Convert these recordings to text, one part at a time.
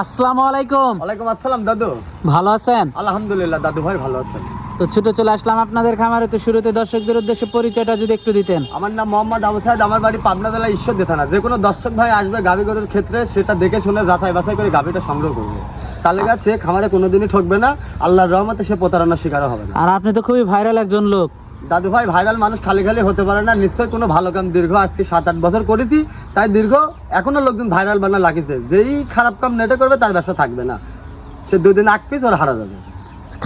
আসসালামু আলাইকুম। ওয়ালাইকুম আসসালাম দাদু। ভালো আছেন? আলহামদুলিল্লাহ দাদু ভাই ভালো আছেন তো ছুটে চলে আসলাম আপনাদের খামারে। তো শুরুতে দর্শকদের উদ্দেশ্যে পরিচয়টা যদি একটু দিতেন। আমার নাম মোহাম্মদ আবু সাহেদ আমার বাড়ি পাবনা জেলা ঈশ্বর থানা। যে কোনো দর্শক ভাই আসবে গাভী গরুর ক্ষেত্রে সেটা দেখে শুনে যাচাই বাছাই করে গাভীটা সংগ্রহ করবে। তাহলে সে খামারে কোনোদিনই ঠকবে না। আল্লাহর রহমতে সে প্রতারণার শিকার হবে না। আর আপনি তো খুবই ভাইরাল একজন লোক। দাদু ভাই ভাইরাল মানুষ খালি খালি হতে পারে না। নিশ্চয়ই কোনো ভালো কাম দীর্ঘ আজকে সাত আট বছর করেছি। তাই দীর্ঘ এখনও লোকজন ভাইরাল বানা লাগিছে যেই খারাপ কাম নেটে করবে তার ব্যবসা থাকবে না। সে দুদিন আগ পিস ওর হারা যাবে।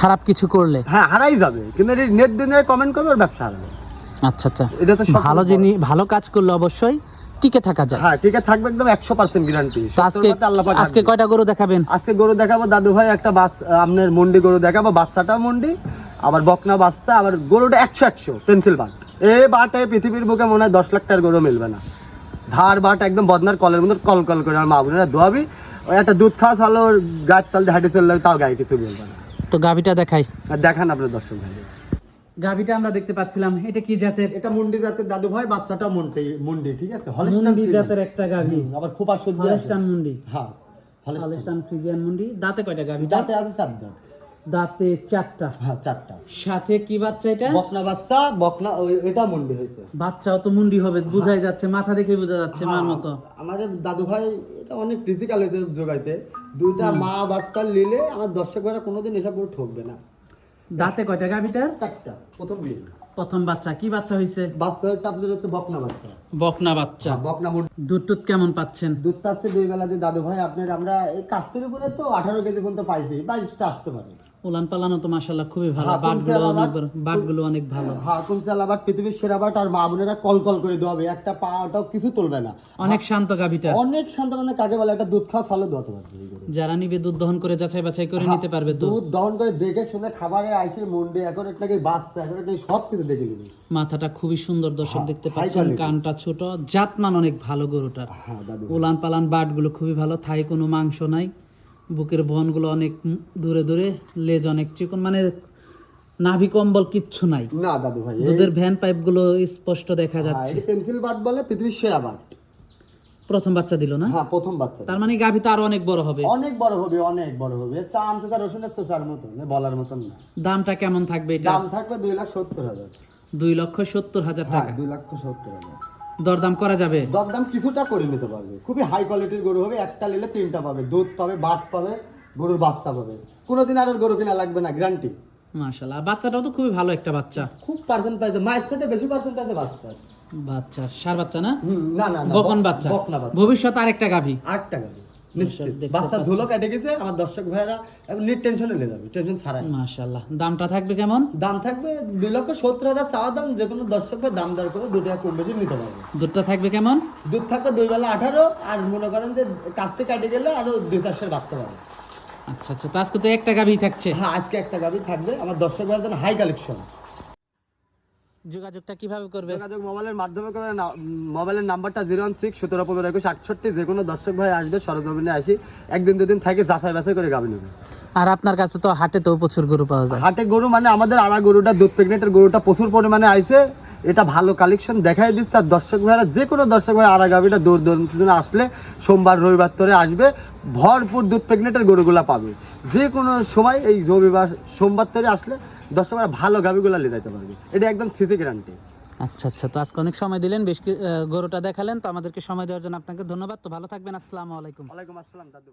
খারাপ কিছু করলে? হ্যাঁ হারাই যাবে। কিন্তু নেট দিনে কমেন্ট করবে ওর ব্যবসা হারাবে। আচ্ছা আচ্ছা। এটা তো ভালো জিনিস ভালো কাজ করলে অবশ্যই টিকে থাকা যায়। হ্যাঁ টিকে থাকবে একদম একশো পার্সেন্ট গ্যারান্টি আজকে আজকে কয়টা গরু দেখাবেন? আজকে গরু দেখাবো দাদু ভাই একটা বাস আপনার মন্ডি গরু দেখাবো বাচ্চাটা মন্ডি। আবার বকনা বাচ্চা আবার গরুটা একশো একশো পেন্সিল বাট। এই বাটে পৃথিবীর বুকে মনে হয় দশ লাখ টাকার গরু মিলবে না। ধার বাট একদম বদনার কলের মধ্যে কল কল করে আমার মা বোনেরা দোয়াবি। ওই একটা দুধ খাওয়া চালো গাছ চালতে হাঁটি চললে তাও গায়ে কিছু বলবে না। তো গাভিটা দেখাই। আর দেখান আপনার দর্শক ভাই গাভিটা আমরা দেখতে পাচ্ছিলাম এটা কি জাতের? এটা মুন্ডি জাতের দাদু ভাই বাচ্চাটা মুন্ডি মুন্ডি ঠিক আছে? মুন্ডি জাতের একটা গাভি। আবার খুব হলস্টান মুন্ডি। হ্যাঁ হলস্টান। ফ্রিজিয়ান মুন্ডি। দাঁতে কয়টা গাভিটা? দাঁতে আছে চার দাঁত। দাঁতে চারটা। হ্যাঁ চারটা। সাথে কি বাচ্চা এটা? বকনা বাচ্চা বকনা এটা মুন্ডি হয়েছে। বাচ্চাও তো মুন্ডি হবে বুঝাই যাচ্ছে মাথা দেখে বোঝা যাচ্ছে মার মতো। আমাদের দাদু ভাই এটা অনেক ডিফিকাল্ট হয়েছে যোগাইতে দুইটা মা বাচ্চা নিলে আমার দর্শক ভাইরা কোনোদিন এসব করে ঠকবে না। দাঁতে কয়টা গাভিটার? চারটা প্রথম বিয়ে। প্রথম বাচ্চা কি বাচ্চা হয়েছে বাচ্চা হচ্ছে আপনাদের হচ্ছে বকনা বাচ্চা। বকনা বাচ্চা। বকনা মুন্ডি। দুধ টুধ কেমন পাচ্ছেন? দুধ আসছে দুই বেলা দিয়ে দাদু ভাই আপনার আমরা এই কাস্তের উপরে তো আঠারো কেজি পর্যন্ত পাইছি বাইশটা আসতে পারে। উলান পালানো তো মাশাল্লাহ খুবই ভালো। হ্যাঁ, বাটগুলো অনেক বাট, গুলো অনেক ভালো। হ্যাঁ কুমচা লাবাট পৃথিবীর সেরা বাট আর মা বোনেরা কল কল করে দেওয়া হবে একটা পাটাও কিছু তুলবে না। অনেক শান্ত গাভিটা। অনেক শান্ত মানে কাকে বলে একটা দুধ খাওয়া ভালো দোয়াতে পারবে যারা নিবে দুধ দহন করে যাচাই বাছাই করে নিতে পারবে তো দুধ দহন করে দেখে শুনে খাবারে আইসে মন্ডে এখন এটাকে বাচ্চা এখন এটাকে সব কিছু দেখে নিবি। মাথাটা খুবই সুন্দর দর্শক হ্যাঁ, দেখতে পাচ্ছেন কানটা ছোট। জাতমান অনেক ভালো গরুটার। হ্যাঁ উলান পালান বাটগুলো খুবই ভালো। থাই কোনো মাংস নাই। বুকের বনগুলো অনেক দূরে দূরে লেজ অনেক চিকন মানে নাভি কম্বল কিচ্ছু নাই। না দাদু ভাই দুধের ভ্যান পাইপগুলো স্পষ্ট দেখা হ্যাঁ, যাচ্ছে। পেন্সিল বাট বলে পৃথিবীর সেরা বাট। প্রথম বাচ্চা দিল না? হ্যাঁ প্রথম বাচ্চা তার মানে গাভী তো আরও অনেক বড় হবে। অনেক বড় হবে অনেক বড় হবে। চাম চোখা রসুনের চোচার মতন এ বলার মতন না। দামটা কেমন থাকবে এটা? দাম থাকবে দুই লাখ সত্তর হাজার। দুই লক্ষ সত্তর হাজার হ্যাঁ টাকা। দুই লক্ষ সত্তর হাজার। দরদাম করা যাবে? দরদাম কিছুটা করে নিতে পারবে। খুবই হাই কোয়ালিটির গরু হবে একটা নিলে তিনটা পাবে। দুধ পাবে বাট পাবে গরুর বাচ্চা পাবে। কোনোদিন আর গরু কিনা লাগবে না গ্যারান্টি মাশাল্লাহ বাচ্চাটাও তো খুবই ভালো একটা বাচ্চা। খুব পার্সেন্ট পাইছে মায়ের থেকে বেশি পার্সেন্ট আছে বাচ্চা। বাচ্চা সার বাচ্চা না? না না বকন বক- বাচ্চা। বকনা বাচ্চা। ভবিষ্যৎ আরেকটা গাভী। আরেকটা দেখতে বাচ্চা পাচ্ছি। ধুলো কেটে গেছে আমার দর্শক ভাইরা নিট টেনশনে নিয়ে যাবে টেনশন ছাড়াই। মাশাল্লাহ দামটা থাকবে কেমন? দাম থাকবে দুই লক্ষ সত্তর হাজার চাওয়া দাম যে কোনো দর্শক ভাই দাম দর করে কম বেশি নিতে পারবে। দুধটা থাকবে কেমন? দুধ থাকবে দুই বেলা আঠারো আর মনে করেন যে কাটে গেলে আরও দুই চারশো বাঁচতে পারে আচ্ছা আচ্ছা তো আজকে তো একটা গাভী থাকছে। হ্যাঁ আজকে একটা থাকবে আমার দর্শক ভাইয়ের হাই কালেকশন যোগাযোগটা কীভাবে করবে? যোগাযোগ মোবাইলের মাধ্যমে করে না- মোবাইলের নাম্বারটা জিরো ওয়ান সিক্স সতেরো পনেরো একুশ আটষট্টি যে কোনো দর্শক ভাই আসবে সরজমিনে আসি একদিন দুদিন থাকে যাচাই বাছাই করে গাবি নেবে। আর আপনার কাছে তো হাটে তো প্রচুর গরু পাওয়া যায়। হাটে গরু মানে আমাদের আড়া গরুটা দুধ প্রেগনেন্টের গরুটা প্রচুর পরিমাণে আইছে। এটা ভালো কালেকশন দেখাই দিচ্ছে। আর দর্শক ভাইরা যে কোনো দর্শক ভাই আড়া গাভিটা দূর দূরান্ত আসলে সোমবার রবিবার ধরে আসবে ভরপুর দুধ প্রেগনেন্টের গরুগুলা পাবে। যে কোনো সময় এই রবিবার সোমবার ধরে আসলে দর্শক ভাইরা ভালো গাভিগুলো নিয়ে যাইতে পারবে। এটা একদম সিসি গ্যারান্টি। আচ্ছা আচ্ছা তো আজকে অনেক সময় দিলেন বেশ গরুটা দেখালেন তো আমাদেরকে সময় দেওয়ার জন্য আপনাকে ধন্যবাদ। তো ভালো থাকবেন আসসালামু আলাইকুম। ওয়ালাইকুম আসসালাম দাদু।